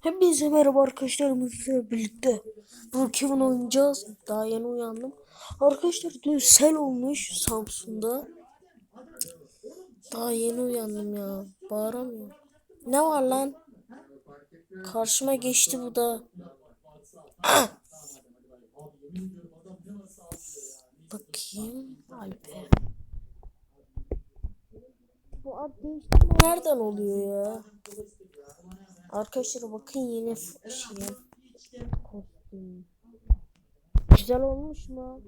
Hepinize merhaba arkadaşlarımızla birlikte Brookhaven oynayacağız. Daha yeni uyandım. Arkadaşlar dün sel olmuş Samsun'da. Daha yeni uyandım ya. Bağıramıyorum. Ne var lan? Karşıma geçti bu da. Ah! Bakayım. Alper. Bu ad değiştirme nereden oluyor ya? Arkadaşlar bakın f- şey kostüm. Güzel olmuş mu?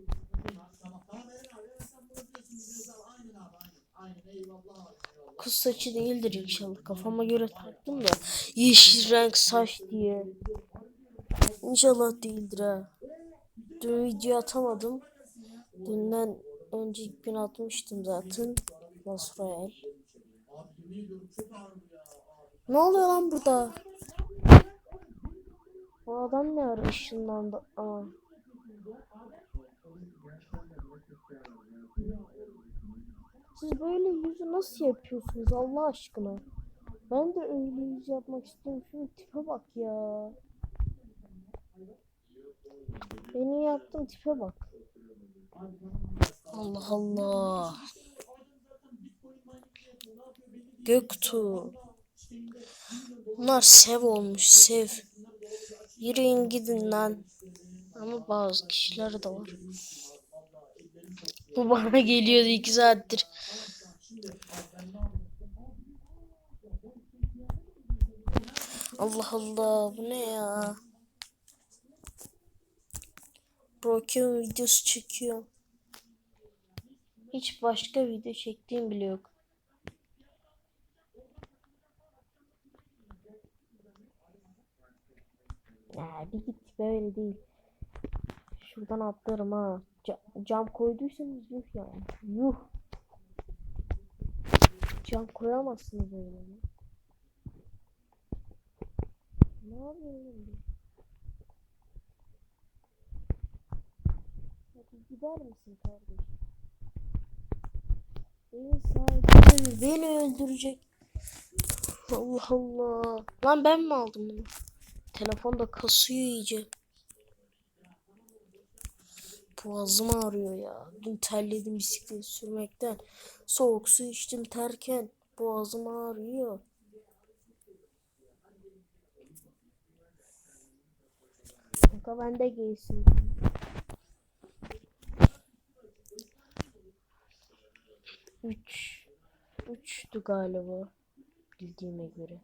Kız saçı değildir inşallah. Kafama göre taktım da. Yeşil renk saç diye. İnşallah değildir ha. Dün video atamadım. Dünden önceki gün atmıştım zaten. Clash Royale. Ne oluyor lan burada? Bu adam ne ara ışınlandı? Aa. Siz böyle yüzü nasıl yapıyorsunuz Allah aşkına? Ben de öyle yüz yapmak istiyorum. Şunun tipe bak ya. Beni yaptım tipe bak. Allah Allah. Göktuğ. Bunlar sev olmuş sev. Yürüyün gidin lan. Ama bazı kişiler de var. Bu bana geliyordu iki saattir. Allah Allah bu ne ya? Broken videosu çekiyor. Hiç başka video çektiğim bile yok. Ya bir git böyle değil. Şuradan atlarım ha. Ca- cam koyduysanız yuh ya. Yuh. Cam koyamazsınız öyle. Ne yapıyorsun? be? Hadi gider misin kardeşim? Beni sahibi beni öldürecek. Allah Allah. Lan ben mi aldım bunu? Telefon da kasıyor iyice. Boğazım ağrıyor ya. Dün terledim bisiklet sürmekten. Soğuk su içtim terken. Boğazım ağrıyor. Kanka ben de giysin. Üç. Üçtü galiba. Bildiğime göre.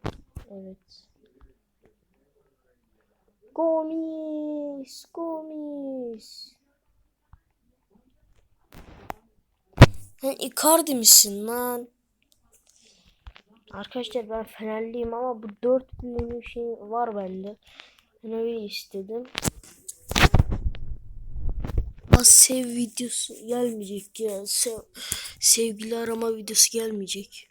Evet. Gomis, Gomis. Sen Icardi misin lan? Arkadaşlar ben Fenerliyim ama bu dört büyünün şey var bende. Ben öyle istedim. Sev videosu gelmeyecek ya. Sev, sevgili arama videosu gelmeyecek.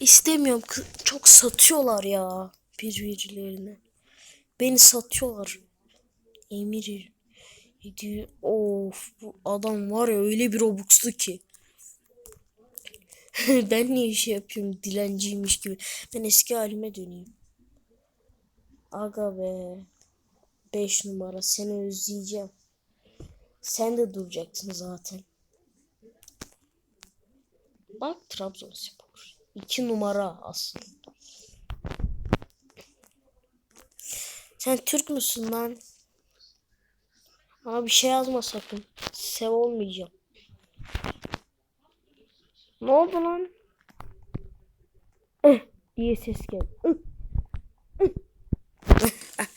İstemiyorum. Çok satıyorlar ya birbirlerine. Beni satıyorlar. Emir diyor. Of bu adam var ya öyle bir robuxlu ki. ben niye şey yapıyorum dilenciymiş gibi. Ben eski halime döneyim. Aga be. 5 numara seni özleyeceğim. Sen de duracaksın zaten. Bak Trabzonspor. 2 numara aslında. Sen Türk müsün lan? Ama bir şey yazma sakın. Sev olmayacağım. Ne oldu lan? Eh diye ses geldi. Eh, eh.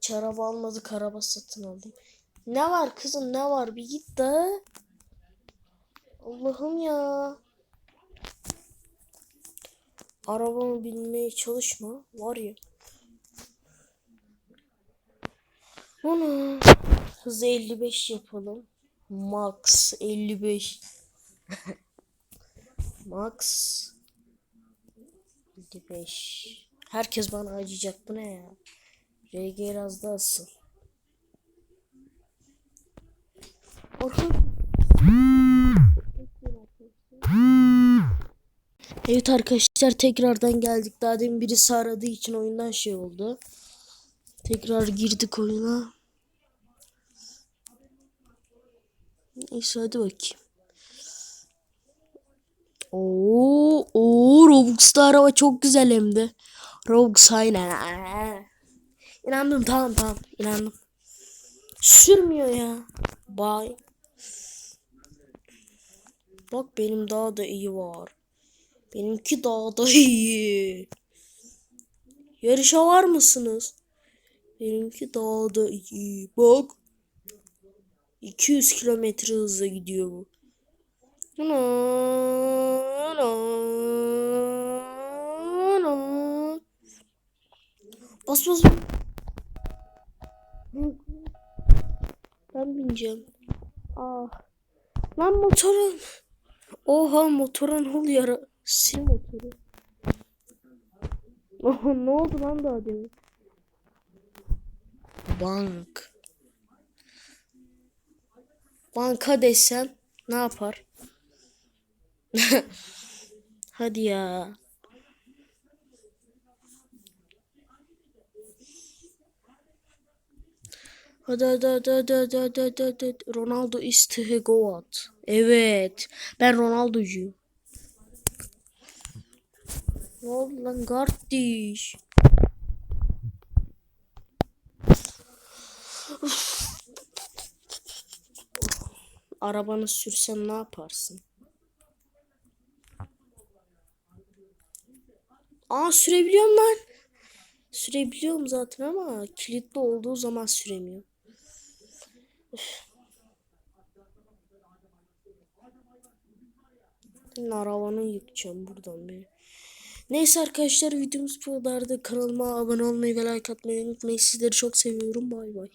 Çarabı almadık araba satın aldım. Ne var kızım ne var bir git de. Allah'ım ya. Arabamı binmeye çalışma. Var ya. Onu hızı 55 yapalım. Max 55. Max 55. Herkes bana acıyacak. Bu ne ya? RG biraz daha asıl. Orkun. Evet arkadaşlar tekrardan geldik. Daha demin birisi aradığı için oyundan şey oldu. Tekrar girdik oyuna. Neyse hadi bakayım. Oo, oo Robux'ta araba çok güzel hem de. Robux aynen. İnandım tamam tamam inandım. Sürmüyor ya. Bye. Bak benim daha da iyi var. Benimki daha da iyi. Yarışa var mısınız? Benimki daha da iyi. Bak. 200 kilometre hızla gidiyor bu. Ana, ana, ana. Bas bas. Ben bineceğim. Ah. Lan motorun. Oha motorun hol yara. Sil motoru. Oha ne oldu lan daha demin? Bank. Banka desem ne yapar? Hadi ya. Hadi hadi hadi hadi hadi hadi hadi. Ronaldo is to go. Evet. Ben Ronaldo'cuyum. Ne oldu lan kardeş? Arabanı sürsen ne yaparsın? Aa sürebiliyorum lan. Sürebiliyorum zaten ama kilitli olduğu zaman süremiyorum. Üf. Arabanı yıkacağım buradan bir. Neyse arkadaşlar videomuz bu kadardı. Kanalıma abone olmayı ve like atmayı unutmayın. Sizleri çok seviyorum. Bay bay.